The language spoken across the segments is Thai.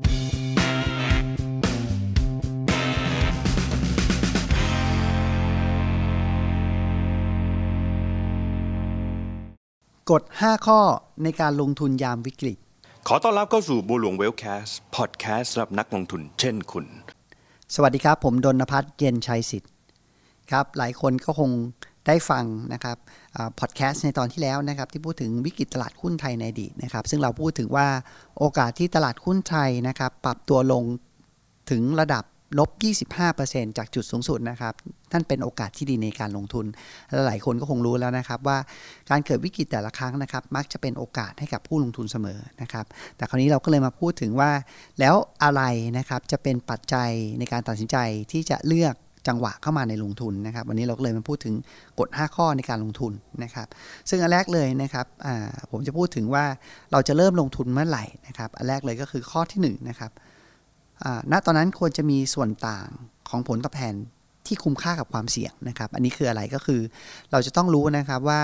กฎ 5 ข้อในการลงทุนยามวิกฤต ขอต้อนรับเข้าสู่บัวหลวงเวลแคสพอดแคสต์สำหรับนักลงทุนเช่นคุณ สวัสดีครับ ผมดนพัฒน์เย็นชัยสิทธิ์ครับ หลายคนก็คง ได้ฟังนะครับพอดแคสต์ในตอนที่แล้วนะครับที่พูดถึงวิกฤตตลาดหุ้นไทยในอดีตนะครับ ซึ่งเราพูดถึงว่าโอกาสที่ตลาดหุ้นไทยนะครับปรับตัวลงถึงระดับลบ 25%จากจุดสูงสุดนะครับ นั่นเป็นโอกาสที่ดีในการลงทุนและหลายคนก็คงรู้แล้วนะครับว่าการเกิดวิกฤตแต่ละครั้งนะครับ มักจะเป็นโอกาสให้กับผู้ลงทุนเสมอนะครับ แต่คราวนี้เราก็เลยมาพูดถึงว่า แล้วอะไรนะครับจะเป็นปัจจัยในการตัดสินใจที่จะเลือก จังหวะเข้ามาในลงทุนนะครับ วันนี้เราก็เลยมาพูดถึงกฎ 5 ข้อในการลงทุนนะครับ ซึ่งอันแรกเลยนะครับผมจะพูดถึงว่าเราจะเริ่มลงทุนเมื่อไหร่นะครับ อันแรกเลยก็คือข้อที่1นะครับณตอนนั้นควรจะมีส่วนต่างของผลตอบแทนที่คุ้มค่ากับความเสี่ยงนะครับ อันนี้คืออะไรก็คือ เราจะต้องรู้นะครับว่า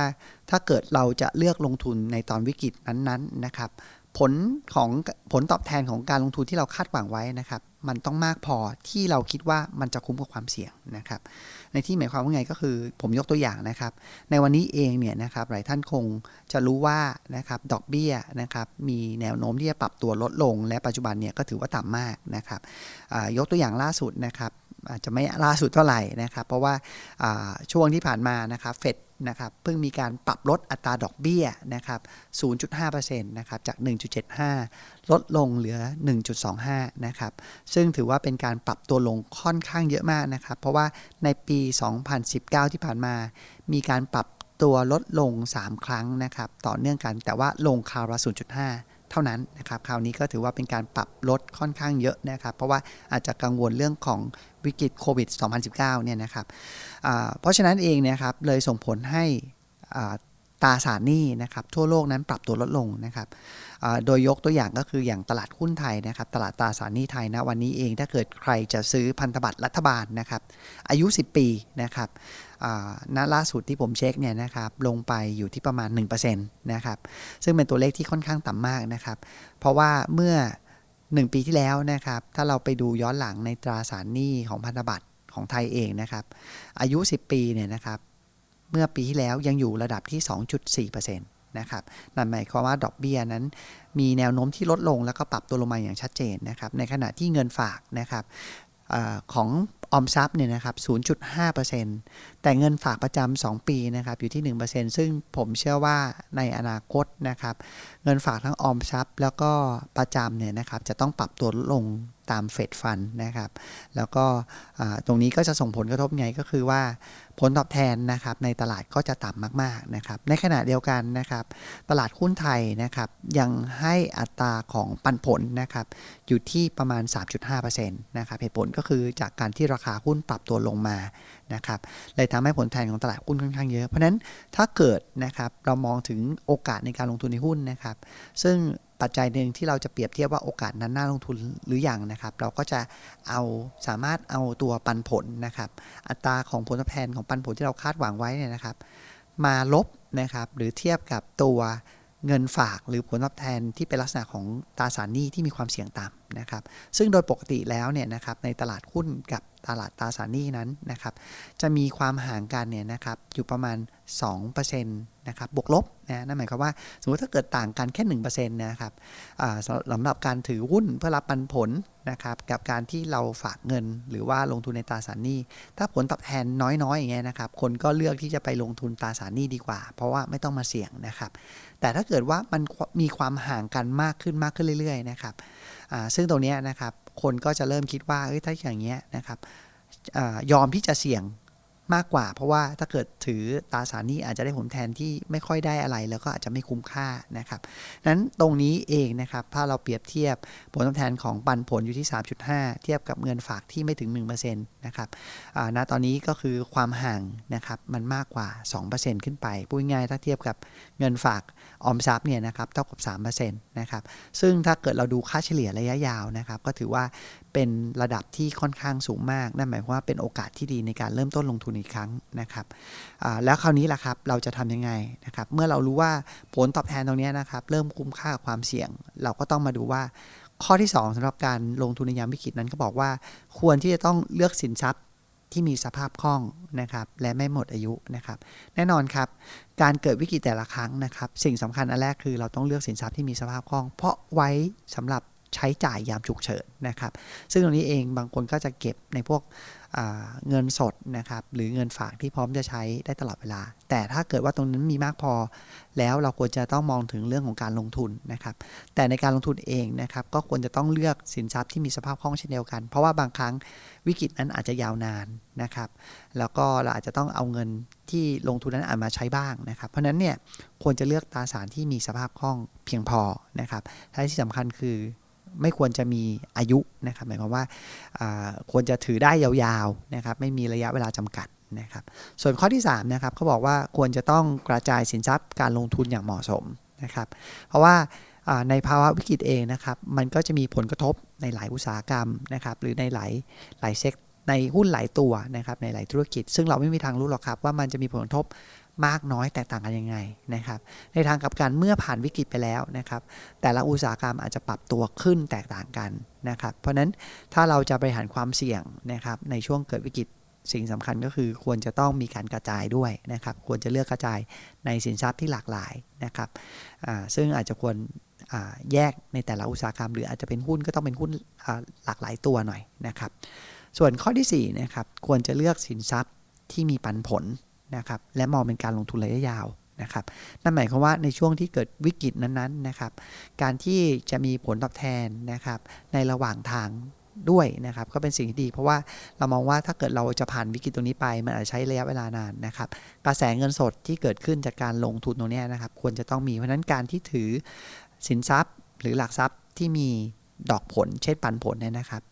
ถ้าเกิดเราจะเลือกลงทุนในตอนวิกฤตนั้นๆนะครับ ผลของผลตอบแทนของการลงทุนที่เราคาดหวังไว้นะครับ มันต้องมากพอที่เราคิดว่ามันจะคุ้มกับความเสี่ยงนะครับ ในที่หมายความว่าไงก็คือผมยกตัวอย่างนะครับ ในวันนี้เองเนี่ยนะครับหลายท่านคงจะรู้ว่านะครับดอกเบี้ยนะครับมีแนวโน้มที่จะปรับตัวลดลง และปัจจุบันเนี่ยก็ถือว่าต่ำมากนะครับยกตัวอย่างล่าสุดนะครับ อาจจะไม่ล่าสุดเท่าไหร่นะครับเพราะว่าช่วงที่ผ่านมานะครับเฟดนะครับเพิ่งมีการปรับลดอัตราดอกเบี้ยนะครับ 0.5%นะครับจาก 1.75 ลดลงเหลือ 1.25 นะครับ ซึ่งถือว่าเป็นการปรับตัวลงค่อนข้างเยอะมากนะครับ เพราะว่าในปี 2019 ที่ผ่านมา มีการปรับตัวลดลง 3 ครั้งนะครับ ต่อเนื่องกันแต่ว่าลงคราวละ0.5 เท่านั้นนะครับคราวนี้ก็ถือว่าเป็นการปรับลดค่อนข้างเยอะนะครับเพราะว่าอาจจะกังวลเรื่องของวิกฤตโควิด 2019 เนี่ยนะครับเพราะฉะนั้นเองเนะครับเลยส่งผลให้ ตราสารหนี้นะครับทั่วโลกนั้นปรับตัวลดลงนะครับโดยยกตัวอย่างก็คืออย่างตลาดหุ้นไทยนะครับ ตลาดตราสารหนี้ไทยนะวันนี้เองถ้าเกิดใครจะซื้อพันธบัตรรัฐบาลนะครับ อายุ 10 ปีนะครับณล่าสุดที่ผมเช็คเนี่ยนะครับลงไปอยู่ที่ประมาณ 1%นะครับซึ่งเป็นตัวเลขที่ค่อนข้างต่ำมากนะครับ เพราะว่าเมื่อ 1 ปีที่แล้วนะครับ ถ้าเราไปดูย้อนหลังในตราสารหนี้ของพันธบัตรของไทยเองนะครับ อายุ 10 ปีเนี่ยนะครับ เมื่อปีที่แล้วยังอยู่ระดับที่ 2.4%นะครับนั่นหมายความว่าดอกเบี้ยนั้น มีแนวโน้มที่ลดลงแล้วก็ปรับตัวลงมาอย่างชัดเจนนะครับ ในขณะที่เงินฝากนะครับอของออมทรัพย์เนี่ยนะครับ 0.5%แต่เงินฝากประจำ2ปีนะครับอยู่ที่ 1%ซึ่งผมเชื่อว่าในอนาคตนะครับ เงินฝากทั้งออมทรัพย์ แล้วก็ประจำเนี่ยนะครับจะต้องปรับตัวลง ตามเฟดฟันนะครับ แล้วก็ตรงนี้ก็จะส่งผลกระทบไงก็คือว่าผลตอบแทนนะครับในตลาดก็จะต่ำมากๆนะครับ ในขณะเดียวกันนะครับ ตลาดหุ้นไทยนะครับยังให้อัตราของปันผลนะครับอยู่ที่ประมาณ 3.5%นะครับเหตุผลก็คือจากการที่ราคาหุ้นปรับตัวลงมานะครับเลยทำให้ผลแทนของตลาดหุ้นค่อนข้างเยอะ เพราะนั้นถ้าเกิดนะครับเรามองถึงโอกาสในการลงทุนในหุ้นนะครับ ซึ่ง ปัจจัยหนึ่งที่เราจะเปรียบเทียบว่าโอกาสนั้นน่าลงทุนหรืออยังนะครับ เราก็จะเอาสามารถเอาตัวปันผลนะครับ อัตราของผลตอบแทนของปันผลที่เราคาดหวังไว้เนี่ยนะครับ มาลบนะครับหรือเทียบกับตัวเงินฝากหรือผลตอบแทนที่เป็นลักษณะของตราสารหนี้ที่มีความเสี่ยงต่ำ นะครับ ซึ่งโดยปกติแล้วเนี่ยนะครับในตลาดหุ้นกับตลาดตราสารหนี้นั้นนะครับจะมีความห่างกันเนี่ยนะครับอยู่ประมาณ 2%นะครับบวกลบนะนั่นหมายความว่า สมมติถ้าเกิดต่างกันแค่ 1%นะครับสำหรับการถือหุ้นเพื่อรับปันผลนะครับกับการที่เราฝากเงิน หรือว่าลงทุนในตราสารหนี้ ถ้าผลตอบแทนน้อยๆอย่างเงี้ยนะครับคนก็เลือกที่จะไปลงทุนตราสารหนี้ดีกว่า เพราะว่าไม่ต้องมาเสี่ยงนะครับแต่ถ้าเกิดว่ามันมีความห่างกันมากขึ้นมากขึ้นเรื่อยๆนะครับ ซึ่งตรงนี้นะครับคนก็จะเริ่มคิดว่าถ้าอย่างเงี้ยนะครับยอมที่จะเสี่ยง มากกว่า เพราะว่าถ้าเกิดถือตราสารนี้อาจจะได้ผลแทนที่ไม่ค่อยได้อะไร แล้วก็อาจจะไม่คุ้มค่านะครับนั้นตรงนี้เองนะครับถ้าเราเปรียบเทียบผลตอบแทนของปันผลอยู่ที่ 3.5 เทียบกับเงินฝากที่ไม่ถึง 1%นะครับณตอนนี้ก็คือความห่างนะครับมันมากกว่า 2%ขึ้นไปพูดง่ายถ้าเทียบกับเงินฝากออมทรัพย์เนี่ยนะครับเท่ากับ3%นะครับซึ่งถ้าเกิดเราดูค่าเฉลี่ยระยะยาวนะครับก็ถือว่าเป็นระดับที่ค่อนข้างสูงมากนั่นหมายความว่าเป็นโอกาสที่ดีในการเริ่มต้นลงทุนอีกครั้งนะครับแล้วคราวนี้ล่ะครับเราจะทํำยังไงนะครับ เมื่อเรารู้ว่าผลตอบแทนตรงนี้นะครับ เริ่มคุ้มค่ากับความเสี่ยง เราก็ต้องมาดูว่าข้อที่ 2สำหรับการลงทุนในยามวิกฤตนั้นก็บอกว่า ควรที่จะต้องเลือกสินทรัพย์ที่มีสภาพคล่องนะครับและไม่หมดอายุนะครับ แน่นอนครับ การเกิดวิกฤตแต่ละครั้งนะครับ สิ่งสำคัญอันแรกคือเราต้องเลือกสินทรัพย์ที่มีสภาพคล่อง เพราะไว้สำหรับ ใช้จ่ายยามฉุกเฉินนะครับ ซึ่งตรงนี้เองบางคนก็จะเก็บในพวกเงินสดนะครับหรือเงินฝากที่พร้อมจะใช้ได้ตลอดเวลา แต่ถ้าเกิดว่าตรงนั้นมีมากพอ แล้วเราควรจะต้องมองถึงเรื่องของการลงทุนนะครับ แต่ในการลงทุนเองนะครับก็ควรจะต้องเลือกสินทรัพย์ที่มีสภาพคล่องเช่นเดียวกัน เพราะว่าบางครั้งวิกฤตนั้นอาจจะยาวนานนะครับ แล้วก็เราอาจจะต้องเอาเงินที่ลงทุนนั้นอาจมาใช้บ้างนะครับ เพราะฉะนั้นเนี่ยควรจะเลือกตราสารที่มีสภาพคล่องเพียงพอนะครับและที่สำคัญคือ ไม่ควรจะมีอายุนะครับหมายความว่าควรจะถือได้ยาวๆนะครับไม่มีระยะเวลาจำกัดนะครับส่วนข้อที่3นะครับเขาบอกว่าควรจะต้องกระจายสินทรัพย์การลงทุนอย่างเหมาะสมนะครับ เพราะว่าอ่าในภาวะวิกฤตเองนะครับ มันก็จะมีผลกระทบในหลายอุตสาหกรรมนะครับหรือในหลายหลายเซกในหุ้นหลายตัวนะครับในหลายธุรกิจ ซึ่งเราไม่มีทางรู้หรอกครับว่ามันจะมีผลกระทบ มากน้อยแตกต่างกันยังไงนะครับ ในทางกลับกันเมื่อผ่านวิกฤตไปแล้วนะครับ แต่ละอุตสาหกรรมอาจจะปรับตัวขึ้นแตกต่างกันนะครับ เพราะฉะนั้นถ้าเราจะบริหารความเสี่ยงนะครับในช่วงเกิดวิกฤตสิ่งสำคัญก็คือควรจะต้องมีการกระจายด้วยนะครับ ควรจะเลือกกระจายในสินทรัพย์ที่หลากหลายนะครับซึ่งอาจจะควรแยกในแต่ละอุตสาหกรรม หรืออาจจะเป็นหุ้นก็ต้องเป็นหุ้นหลากหลายตัวหน่อยนะครับ ส่วนข้อที่4นะครับควรจะเลือกสินทรัพย์ที่มีปันผล นะครับและมองเป็นการลงทุนระยะยาวนะครับนั่นหมายความว่าในช่วงที่เกิดวิกฤตนั้นๆนะครับ การที่จะมีผลตอบแทนนะครับในระหว่างทางด้วยนะครับก็เป็นสิ่งที่ดี เพราะว่าเรามองว่าถ้าเกิดเราจะผ่านวิกฤตตรงนี้ไป มันอาจจะใช้ระยะเวลานานนะครับ กระแสเงินสดที่เกิดขึ้นจากการลงทุนตรงนี้นะครับ ควรจะต้องมีเพราะนั้นการที่ถือสินทรัพย์ หรือหลักทรัพย์ที่มีดอกผล เช่นปันผลเนี่ยนะครับ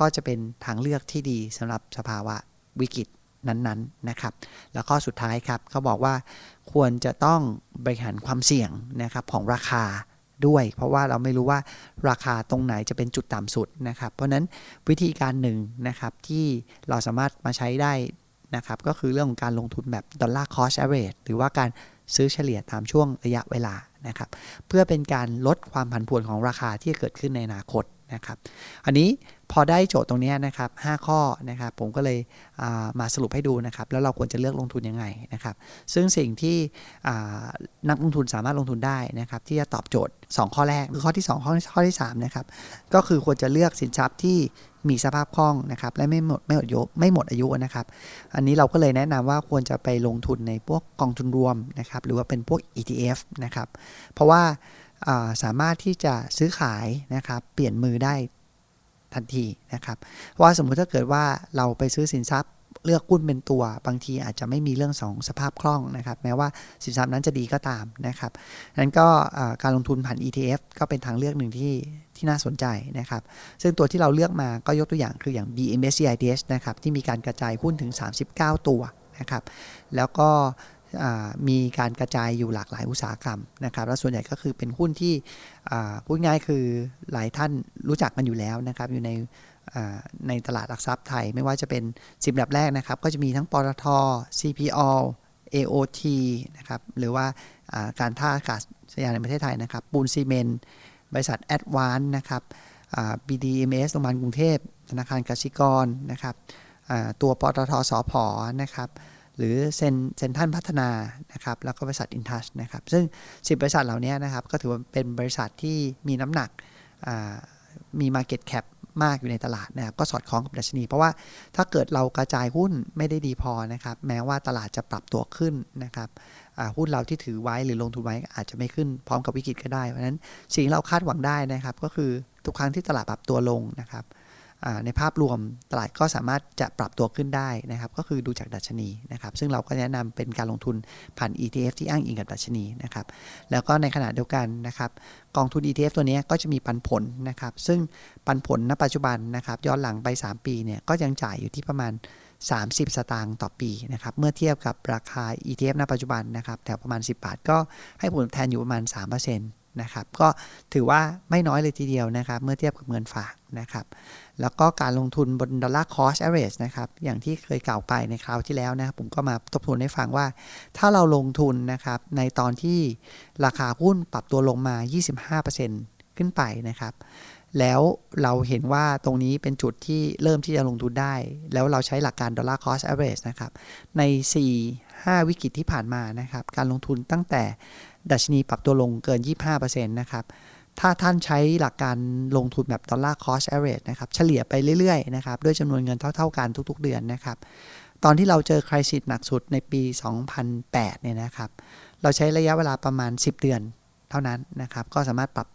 ก็จะเป็นทางเลือกที่ดีสำหรับสภาวะวิกฤต นั้นๆนะครับ แล้วข้อสุดท้ายครับเขาบอกว่าควรจะต้องบริหารความเสี่ยงนะครับของราคาด้วย เพราะว่าเราไม่รู้ว่าราคาตรงไหนจะเป็นจุดต่ำสุดนะครับ เพราะนั้นวิธีการหนึ่งนะครับที่เราสามารถมาใช้ได้นะครับก็คือเรื่องของการลงทุนแบบดอลลาร์คอส average หรือว่าการซื้อเฉลี่ยตามช่วงระยะเวลานะครับเพื่อเป็นการลดความผันผวนของราคาที่จะเกิดขึ้นในอนาคตนะครับ อันนี้ พอได้โจทย์ตรงนี้นะครับ5ข้อนะครับ ผมก็เลยามาสรุปให้ดูนะครับ แล้วเราควรจะเลือกลงทุนยังไงนะครับ ซึ่งสิ่งที่นักลงทุนสามารถลงทุนได้นะครับ ที่จะตอบโจทย์ 2 ข้อแรกคือข้อที่ 2 ข้อข้อที่3นะครับก็คือควรจะเลือกสินทรัพย์ที่มีสภาพคล่องนะครับ และไม่หมดไม่หมดอายุไม่หมดอายุนะครับ อันนี้เราก็เลยแนะนำว่าควรจะไปลงทุนในพวกกองทุนรวมนะครับ หรือว่าเป็นพวก ETF นะครับ เพราะว่าอ่าสามารถที่จะซื้อขายนะครับ เปลี่ยนมือได้ ทันทีนะครับเพราะว่าสมมุติถ้าเกิดว่าเราไปซื้อสินทรัพย์เลือกหุ้นเป็นตัว บางทีอาจจะไม่มีเรื่องสองสภาพคล่องนะครับ แม้ว่าสินทรัพย์นั้นจะดีก็ตามนะครับนั้นก็การลงทุนผ่าน ETF ก็เป็นทางเลือกหนึ่งที่ที่น่าสนใจนะครับ ซึ่งตัวที่เราเลือกมาก็ยกตัวอย่างคืออย่าง BMSCIDS นะครับที่มีการกระจายหุ้นถึง 39 ตัวนะครับ แล้วก็ มีการกระจายอยู่หลากหลายอุตสาหกรรมนะครับ และส่วนใหญ่ก็คือเป็นหุ้นที่พูดง่ายคือหลายท่านรู้จักกันอยู่แล้วนะครับ อยู่ในในตลาดหลักทรัพย์ไทย ไม่ว่าจะเป็น 10ดับแรกนะครับ ก็จะมีทั้งปตท CPO AOT นะครับ หรือว่าการท่าอากาศยานในประเทศไทยนะครับ ปูนซีเมนต์บริษัทแอดวานนะครับ BDMS โรงพยาบาลกรุงเทพ ธนาคารกสิกรนะครับตัวปตทสอพนะครับ หรือเซนเซนทันพัฒนานะครับแล้วก็บริษัทอินทัชนะครับซึ่ง 10 บริษัทเหล่านี้นะครับก็ถือว่าเป็นบริษัทที่มีน้ำหนักมี Market Cap มากอยู่ในตลาดนะครับก็สอดคล้องกับดัชนี เพราะว่าถ้าเกิดเรากระจายหุ้นไม่ได้ดีพอนะครับแม้ว่าตลาดจะปรับตัวขึ้นนะครับหุ้นเราที่ถือไว้หรือลงทุนไว้อาจจะไม่ขึ้นพร้อมกับวิกฤตก็ได้ เพราะฉะนั้นสิ่งที่เราคาดหวังได้นะครับก็คือทุกครั้งที่ตลาดปรับตัวลงนะครับ ในภาพรวมตลาดก็สามารถจะปรับตัวขึ้นได้นะครับ ก็คือดูจากดัชนีนะครับ ซึ่งเราก็แนะนำเป็นการลงทุนผ่าน ETF ที่อ้างอิงกับดัชนีนะครับ แล้วก็ในขณะเดียวกันนะครับกองทุน ETF ตัวนี้ก็จะมีปันผลนะครับ ซึ่งปันผลณปัจจุบันนะครับย้อนหลังไป 3 ปีเนี่ยก็ยังจ่ายอยู่ที่ประมาณ 30 สตางค์ต่อปีนะครับ เมื่อเทียบกับราคา ETF ณปัจจุบันนะครับแถวประมาณ 10 บาท ก็ให้ผลแทนอยู่ประมาณ 3%นะครับ ก็ถือว่าไม่น้อยเลยทีเดียวนะครับ เมื่อเทียบกับเงินฝากนะครับ แล้วก็การลงทุนบนดอลลาร์คอสเอเรจนะครับ อย่างที่เคยกล่าวไปในคราวที่แล้วนะครับผมก็มาทบทวนให้ฟังว่า ถ้าเราลงทุนนะครับในตอนที่ราคาหุ้นปรับตัวลงมา 25%ขึ้นไปนะครับ แล้วเราเห็นว่าตรงนี้เป็นจุดที่เริ่มที่จะลงทุนได้ แล้วเราใช้หลักการดอลลาร์คอสแอเวรนะครับ ใน 4 5 วิกฤตที่ผ่านมานะครับ การลงทุนตั้งแต่ดัชนีปรับตัวลงเกิน 25%นะครับ ถ้าท่านใช้หลักการลงทุนแบบดอลลาร์คอสแอเวรนะครับเฉลี่ยไปเรื่อยๆนะครับด้วยจำนวนเงินเท่า ๆกันทุก ๆ เดือนนะครับตอนที่เราเจอคริสิสหนักสุดในปี 2008 เนี่ยนะครับเราใช้ระยะเวลาประมาณ 10 เดือนเท่านั้นนะครับก็สามารถปรับ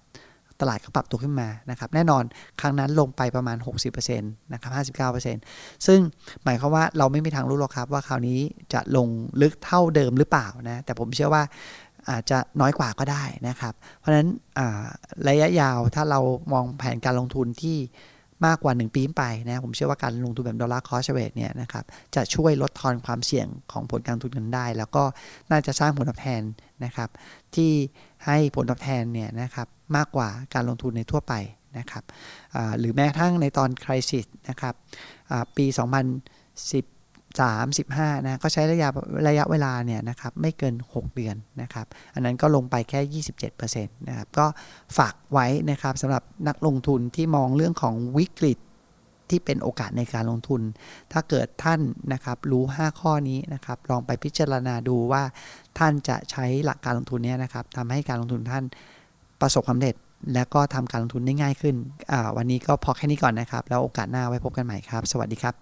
ตลาดก็ปรับตัวขึ้นมานะครับแน่นอนครั้งนั้นลงไปประมาณ 60%นะครับ59%ซึ่งหมายความว่าเราไม่มีทางรู้หรอกครับว่าคราวนี้จะลงลึกเท่าเดิมหรือเปล่านะแต่ผมเชื่อว่า อาจจะน้อยกว่าก็ได้นะครับ เพราะฉะนั้นระยะยาวถ้าเรามองแผนการลงทุนที่มากกว่า 1 ปีไปนะผมเชื่อว่าการลงทุนแบบดอลลาร์คอสเวทเนี่ยนะครับจะช่วยลดทอนความเสี่ยงของผลการลงทุนกันได้ แล้วก็น่าจะสร้างผลตอบแทนนะครับ ที่ให้ผลตอบแทนเนี่ยนะครับมากกว่าการลงทุนในทั่วไปนะครับหรือแม้กระทั่งในตอนคริสิสนะครับอ่าปี 2013 15นะก็ใช้ระยะระยะเวลาเนี่ยนะครับไม่เกิน 6 เดือนนะครับ อันนั้นก็ลงไปแค่ 27%นะครับก็ฝากไว้นะครับสำหรับนักลงทุนที่มองเรื่องของวิกฤตที่เป็นโอกาสในการลงทุน ถ้าเกิดท่านนะครับรู้ 5 ข้อนี้นะครับ ลองไปพิจารณาดูว่าท่านจะใช้หลักการลงทุนเนี้นะครับทำให้การลงทุนท่านประสบความสำเร็จ และก็ทำการลงทุนได้ง่ายขึ้น วันนี้ก็พอแค่นี้ก่อนนะครับ แล้วโอกาสหน้าไว้พบกันใหม่ครับ สวัสดีครับ